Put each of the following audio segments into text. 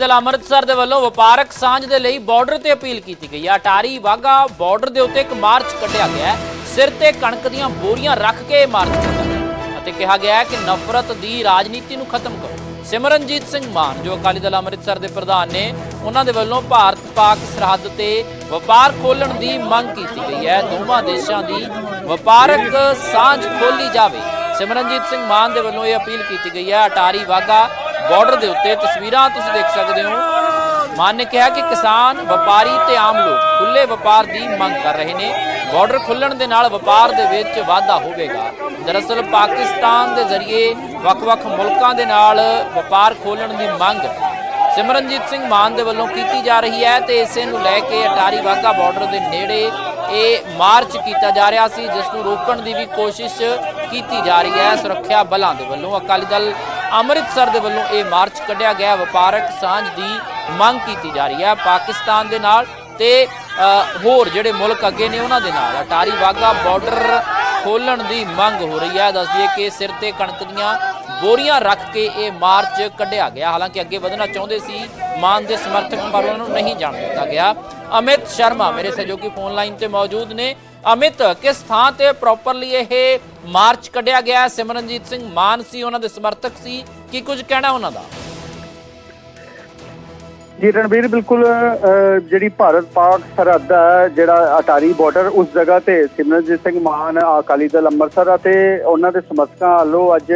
ਜ਼ਿਲ੍ਹਾ ਅੰਮ੍ਰਿਤਸਰ ਦੇ ਵੱਲੋਂ ਵਪਾਰਕ ਸਾਂਝ ਦੇ ਲਈ ਬਾਰਡਰ ਤੇ ਅਪੀਲ ਕੀਤੀ ਗਈ ਹੈ। ਅਟਾਰੀ ਵਾਗਾ ਬਾਰਡਰ ਦੇ ਉੱਤੇ ਇੱਕ ਮਾਰਚ ਕੱਢਿਆ ਗਿਆ ਸਿਰ ਤੇ ਕਣਕ ਦੀਆਂ ਬੋਰੀਆਂ ਰੱਖ ਕੇ ਮਾਰਚ ਕੀਤਾ ਅਤੇ ਕਿਹਾ ਗਿਆ ਹੈ ਕਿ ਨਫ਼ਰਤ ਦੀ ਰਾਜਨੀਤੀ ਨੂੰ ਖਤਮ ਕਰੋ। ਸਿਮਰਨਜੀਤ ਸਿੰਘ ਮਾਨ, ਜੋ ਅਕਾਲੀ ਦਲ ਅੰਮ੍ਰਿਤਸਰ ਦੇ ਪ੍ਰਧਾਨ ਨੇ, ਉਹਨਾਂ ਦੇ ਵੱਲੋਂ ਭਾਰਤ ਪਾਕ ਸਰਹੱਦ ਤੇ ਵਪਾਰ ਖੋਲਣ ਦੀ ਮੰਗ ਕੀਤੀ ਗਈ ਹੈ। ਦੋਵਾਂ ਦੇਸ਼ਾਂ ਦੀ ਵਪਾਰਕ ਸਾਂਝ ਖੋਲੀ ਜਾਵੇ। ਸਿਮਰਨਜੀਤ ਸਿੰਘ ਮਾਨ ਦੇ ਵੱਲੋਂ ਇਹ ਅਪੀਲ ਕੀਤੀ ਗਈ ਹੈ। ਅਟਾਰੀ ਵਾਗਾ ਬਾਰਡਰ ਦੇ ਉੱਤੇ ਤਸਵੀਰਾਂ ਤੁਸੀਂ ਦੇਖ ਸਕਦੇ ਹੋ। ਮਾਨ ਨੇ ਕਿਹਾ ਕਿ ਕਿਸਾਨ, ਵਪਾਰੀ ਤੇ ਆਮ ਲੋਕ ਖੁੱਲੇ ਵਪਾਰ ਦੀ ਮੰਗ ਕਰ ਰਹੇ ਨੇ। ਬਾਰਡਰ ਖੁੱਲਣ ਦੇ ਨਾਲ ਵਪਾਰ ਦੇ ਵਿੱਚ ਵਾਧਾ ਹੋਵੇਗਾ। ਦਰਅਸਲ ਪਾਕਿਸਤਾਨ ਦੇ ਜ਼ਰੀਏ ਵੱਖ-ਵੱਖ ਮੁਲਕਾਂ ਦੇ ਨਾਲ ਵਪਾਰ ਖੋਲਣ ਦੀ ਮੰਗ ਸਿਮਰਨਜੀਤ ਸਿੰਘ ਮਾਨ ਦੇ ਵੱਲੋਂ ਕੀਤੀ ਜਾ ਰਹੀ ਹੈ ਤੇ ਇਸੇ ਨੂੰ ਲੈ ਕੇ ਅਟਾਰੀ ਵਾਗਾ ਬਾਰਡਰ ਦੇ ਨੇੜੇ ਇਹ ਮਾਰਚ ਕੀਤਾ ਜਾ ਰਿਹਾ ਸੀ, ਜਿਸ ਨੂੰ ਰੋਕਣ ਦੀ ਵੀ ਕੋਸ਼ਿਸ਼ ਕੀਤੀ ਜਾ ਰਹੀ ਹੈ। ਸੁਰੱਖਿਆ ਬਲਾਂ ਦੇ ਵੱਲੋਂ ਅਕਾਲੀ ਦਲ ਅੰਮ੍ਰਿਤਸਰ ਦੇ ਵੱਲੋਂ ਇਹ ਮਾਰਚ ਕੱਢਿਆ ਗਿਆ। ਵਪਾਰਕ ਸਾਂਝ ਦੀ ਮੰਗ ਕੀਤੀ ਜਾ ਰਹੀ ਹੈ। ਪਾਕਿਸਤਾਨ ਦੇ ਨਾਲ ਤੇ ਹੋਰ ਜਿਹੜੇ ਮੁਲਕ ਅੱਗੇ ਨੇ, ਉਹਨਾਂ ਦੇ ਨਾਲ। ਅਟਾਰੀ ਵਾਗਾ ਬਾਰਡਰ ਖੋਲਣ ਦੀ ਮੰਗ ਹੋ ਰਹੀ ਹੈ। ਦੱਸ ਦਈਏ ਕਿ ਸਿਰ ਤੇ ਕਣਕ ਦੀਆਂ ਬੋਰੀਆਂ ਰੱਖ ਕੇ ਇਹ ਮਾਰਚ ਕੱਢਿਆ ਗਿਆ। ਹਾਲਾਂਕਿ ਅੱਗੇ ਵਧਣਾ ਚਾਹੁੰਦੇ ਸੀ, ਮਾਨ ਦੇ ਸਮਰਥਕ, ਪਰ ਉਹਨਾਂ ਨੂੰ ਨਹੀਂ ਜਾਣ ਦਿੱਤਾ ਗਿਆ। ਅਮਿਤ ਸ਼ਰਮਾ ਮੇਰੇ ਸਹਿਯੋਗੀ ਫੋਨ ਲਾਈਨ ਤੇ ਮੌਜੂਦ ਨੇ। ਅਮਿਤ, ਕਿਸ ਥਾਂ ਤੇ ਪ੍ਰੋਪਰਲੀ ਇਹ ਮਾਰਚ ਕੱਢਿਆ ਗਿਆ ਸਿਮਰਨਜੀਤ ਸਿੰਘ ਮਾਨ ਸੀ, ਉਹਨਾਂ ਦੇ ਸਮਰਥਕ ਸੀ। ਕੀ ਕੁਝ ਕਹਿਣਾ ਉਹਨਾਂ ਦਾ? ਜੀ ਰਣਵੀਰ ਬਿਲਕੁਲ ਜਿਹੜੀ ਭਾਰਤ ਪਾਕ ਸਰਹੱਦ ਹੈ, ਜਿਹੜਾ ਅਟਾਰੀ ਬਾਰਡਰ ਉਸ ਜਗ੍ਹਾ ਤੇ ਸਿਮਰਨਜੀਤ ਸਿੰਘ ਮਾਨ, ਅਕਾਲੀ ਦਲ ਅੰਮ੍ਰਿਤਸਰ ਅਤੇ ਉਹਨਾਂ ਦੇ ਸਮਰਥਕਾਂ ਵੱਲੋਂ ਅੱਜ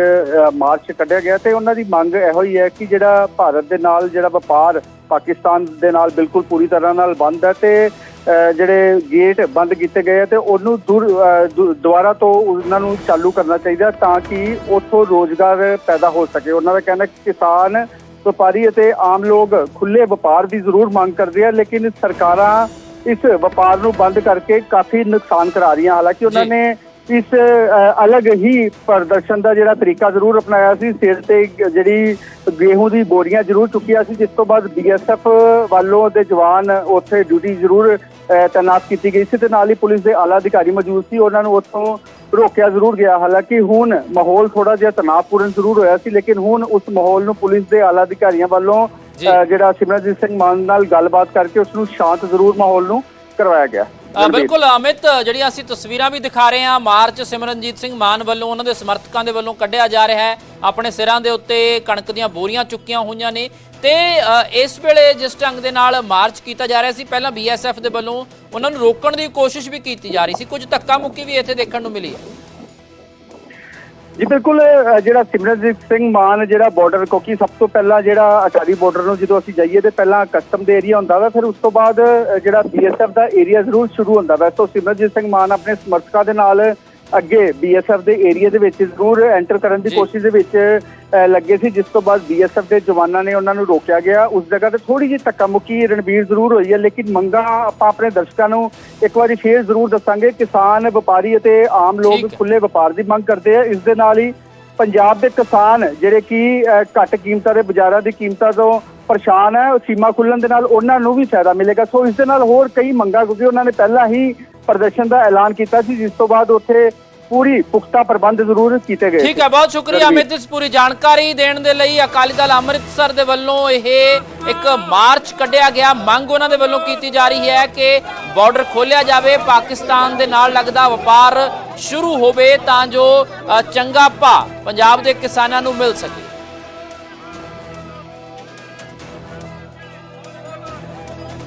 ਮਾਰਚ ਕੱਢਿਆ ਗਿਆ ਤੇ ਉਹਨਾਂ ਦੀ ਮੰਗ ਇਹੋ ਹੀ ਹੈ ਕਿ ਜਿਹੜਾ ਭਾਰਤ ਦੇ ਨਾਲ ਜਿਹੜਾ ਵਪਾਰ ਪਾਕਿਸਤਾਨ ਦੇ ਨਾਲ ਬਿਲਕੁਲ ਪੂਰੀ ਤਰ੍ਹਾਂ ਨਾਲ ਬੰਦ ਹੈ ਤੇ ਜਿਹੜੇ ਗੇਟ ਬੰਦ ਕੀਤੇ ਗਏ ਆ ਤੇ ਉਹਨੂੰ ਦੁਬਾਰਾ ਤੋਂ ਉਹਨਾਂ ਨੂੰ ਚਾਲੂ ਕਰਨਾ ਚਾਹੀਦਾ ਤਾਂ ਕਿ ਉੱਥੋਂ ਰੋਜ਼ਗਾਰ ਪੈਦਾ ਹੋ ਸਕੇ ਉਹਨਾਂ ਦਾ ਕਹਿਣਾ ਕਿ ਕਿਸਾਨ ਵਪਾਰੀ ਅਤੇ ਆਮ ਲੋਕ ਖੁੱਲੇ ਵਪਾਰ ਦੀ ਜ਼ਰੂਰ ਮੰਗ ਕਰਦੇ ਆ ਲੇਕਿਨ ਸਰਕਾਰਾਂ ਇਸ ਵਪਾਰ ਨੂੰ ਬੰਦ ਕਰਕੇ ਕਾਫੀ ਨੁਕਸਾਨ ਕਰਾ ਰਹੀਆਂ ਹਾਲਾਂਕਿ ਉਹਨਾਂ। ਨੇ ਇਸ ਅਲੱਗ ਹੀ ਪ੍ਰਦਰਸ਼ਨ ਦਾ ਜਿਹੜਾ ਤਰੀਕਾ ਜ਼ਰੂਰ ਅਪਣਾਇਆ ਸੀ। ਸਿਰ ਤੇ ਜਿਹੜੀ ਗੇਹੂੰ ਦੀ ਬੋਰੀਆਂ ਜ਼ਰੂਰ ਚੁੱਕੀਆਂ ਸੀ ਜਿਸ ਤੋਂ ਬਾਅਦ ਬੀਐਸਐਫ ਵੱਲੋਂ ਦੇ ਜਵਾਨ ਉੱਥੇ ਡਿਊਟੀ ਜ਼ਰੂਰ ਤਾਇਨਾਤ ਕੀਤੀ ਗਈ ਸੀ ਤੇ ਨਾਲ ਹੀ ਪੁਲਿਸ ਦੇ ਆਲਾ ਅਧਿਕਾਰੀ ਮੌਜੂਦ ਸੀ। ਉਹਨਾਂ ਨੂੰ ਉੱਥੋਂ ਰੋਕਿਆ ਜ਼ਰੂਰ ਗਿਆ। ਹਾਲਾਂਕਿ ਹੁਣ ਮਾਹੌਲ ਥੋੜਾ ਜਿਹਾ ਤਣਾਅਪੂਰਨ ਜ਼ਰੂਰ ਹੋਇਆ ਸੀ ਲੇਕਿਨ ਹੁਣ ਉਸ ਮਾਹੌਲ ਨੂੰ ਪੁਲਿਸ ਦੇ ਆਲਾ ਅਧਿਕਾਰੀਆਂ ਵੱਲੋਂ ਜਿਹੜਾ ਸਿਮਰਨਜੀਤ ਸਿੰਘ ਮਾਨ ਨਾਲ ਗੱਲਬਾਤ ਕਰਕੇ ਉਸ ਨੂੰ ਸ਼ਾਂਤ ਜ਼ਰੂਰ ਮਾਹੌਲ ਨੂੰ ਕਰਵਾਇਆ ਗਿਆ। ਬਿਲਕੁਲ ਅਮਿਤ ਜਿਹੜੀਆਂ ਅਸੀਂ ਤਸਵੀਰਾਂ ਵੀ ਦਿਖਾ ਰਹੇ ਹਾਂ ਮਾਰਚ ਸਿਮਰਨਜੀਤ ਸਿੰਘ ਮਾਨ ਵੱਲੋਂ ਉਹਨਾਂ ਦੇ ਸਮਰਥਕਾਂ ਦੇ ਵੱਲੋਂ ਕੱਢਿਆ ਜਾ ਰਿਹਾ ਹੈ। ਆਪਣੇ ਸਿਰਾਂ ਦੇ ਉੱਤੇ ਕਣਕ ਦੀਆਂ ਬੋਰੀਆਂ ਚੁੱਕੀਆਂ ਹੋਈਆਂ ਨੇ ਤੇ ਇਸ ਵੇਲੇ ਜਿਸ ਢੰਗ ਦੇ ਨਾਲ ਮਾਰਚ ਕੀਤਾ ਜਾ ਰਿਹਾ ਸੀ ਪਹਿਲਾਂ ਬੀਐਸਐਫ ਦੇ ਵੱਲੋਂ ਉਹਨਾਂ ਨੂੰ ਰੋਕਣ ਦੀ ਕੋਸ਼ਿਸ਼ ਵੀ ਕੀਤੀ ਜਾ ਰਹੀ ਸੀ। ਕੁਝ ਧੱਕਾ ਮੁੱਕੀ ਵੀ ਇੱਥੇ ਦੇਖਣ ਨੂੰ ਮਿਲੀ ਹੈ। ਜੀ ਬਿਲਕੁਲ ਜਿਹੜਾ ਸਿਮਰਨਜੀਤ ਸਿੰਘ ਮਾਨ ਜਿਹੜਾ ਬਾਰਡਰ ਕਿਉਂਕਿ ਸਭ ਤੋਂ ਪਹਿਲਾਂ ਜਿਹੜਾ ਅਟਾਰੀ ਬਾਰਡਰ ਨੂੰ ਜਦੋਂ ਅਸੀਂ ਜਾਈਏ ਤੇ ਪਹਿਲਾਂ ਕਸਟਮ ਦੇ ਏਰੀਆ ਹੁੰਦਾ ਵਾ ਫਿਰ ਉਸ ਤੋਂ ਬਾਅਦ ਅ, ਜਿਹੜਾ ਬੀਐਸਐਫ ਦਾ ਏਰੀਆ ਜ਼ਰੂਰ ਸ਼ੁਰੂ ਹੁੰਦਾ ਵਾ। ਸੋ ਸਿਮਰਨਜੀਤ ਸਿੰਘ ਮਾਨ ਆਪਣੇ ਸਮਰਥਕਾਂ ਦੇ ਨਾਲ ਅੱਗੇ ਬੀਐਸਐਫ ਦੇ ਏਰੀਆ ਦੇ ਵਿੱਚ ਜ਼ਰੂਰ ਐਂਟਰ ਕਰਨ ਦੀ। ਕੋਸ਼ਿਸ਼ ਦੇ ਵਿੱਚ ਲੱਗੇ ਸੀ ਜਿਸ ਤੋਂ ਬਾਅਦ ਬੀਐਸਐਫ ਦੇ ਜਵਾਨਾਂ ਨੇ ਉਹਨਾਂ ਨੂੰ ਰੋਕਿਆ ਗਿਆ ਉਸ ਜਗ੍ਹਾ ਤੇ ਥੋੜੀ ਜਿਹੀ ਧੱਕਾ ਮੁੱਕੀ ਰਣਵੀਰ ਜ਼ਰੂਰ ਹੋਈ ਹੈ ਲੇਕਿਨ ਮੰਗਾਂ ਆਪਾਂ ਆਪਣੇ ਦਰਸ਼ਕਾਂ ਨੂੰ ਇੱਕ ਵਾਰੀ ਫੇਰ ਜ਼ਰੂਰ ਦੱਸਾਂਗੇ ਕਿਸਾਨ ਵਪਾਰੀ ਅਤੇ ਆਮ ਲੋਕ। ਖੁੱਲੇ ਵਪਾਰ ਦੀ ਮੰਗ ਕਰਦੇ ਆ ਇਸ ਦੇ ਨਾਲ ਹੀ ਪੰਜਾਬ ਦੇ ਕਿਸਾਨ ਜਿਹੜੇ ਕਿ ਘੱਟ ਕੀਮਤਾਂ ਦੇ ਬਾਜ਼ਾਰਾਂ ਦੀ ਕੀਮਤਾਂ ਤੋਂ ਪਰੇਸ਼ਾਨ ਹੈ ਸੀਮਾ ਖੁੱਲਣ ਦੇ ਨਾਲ ਉਹਨਾਂ ਨੂੰ ਵੀ ਫਾਇਦਾ ਮਿਲੇਗਾ ਸੋ ਇਸ ਦੇ ਨਾਲ ਹੋਰ ਕਈ ਮੰਗਾਂ ਕਿਉਂਕਿ ਉਹਨਾਂ ਨੇ ਪਹਿਲਾਂ ਹੀ ਪ੍ਰਦਰਸ਼ਨ ਦਾ ਐਲਾਨ ਕੀਤਾ ਸੀ ਜਿਸ ਤੋਂ ਬਾਅਦ ਉੱਥੇ ਪੂਰੀ ਪੁਖਤਾ ਪ੍ਰਬੰਧ ਜ਼ਰੂਰ ਕੀਤੇ ਗਏ ਠੀਕ ਹੈ ਬਹੁਤ ਸ਼ੁਕਰੀਆ ਅਮਿਤ ਇਸ ਪੂਰੀ ਜਾਣਕਾਰੀ ਦੇਣ ਦੇ ਲਈ। ਅਕਾਲੀ ਦਲ ਅੰਮ੍ਰਿਤਸਰ ਦੇ ਵੱਲੋਂ ਇਹ ਇੱਕ ਮਾਰਚ ਕੱਢਿਆ ਗਿਆ। ਮੰਗ ਉਹਨਾਂ ਦੇ ਵੱਲੋਂ ਕੀਤੀ ਜਾ ਰਹੀ ਹੈ ਕਿ ਬਾਰਡਰ ਖੋਲਿਆ ਜਾਵੇ ਪਾਕਿਸਤਾਨ ਦੇ ਨਾਲ ਲੱਗਦਾ ਵਪਾਰ ਸ਼ੁਰੂ ਹੋਵੇ ਤਾਂ ਜੋ ਚੰਗਾ ਭਾ ਪੰਜਾਬ ਦੇ ਕਿਸਾਨਾਂ ਨੂੰ ਮਿਲ ਸਕੇ।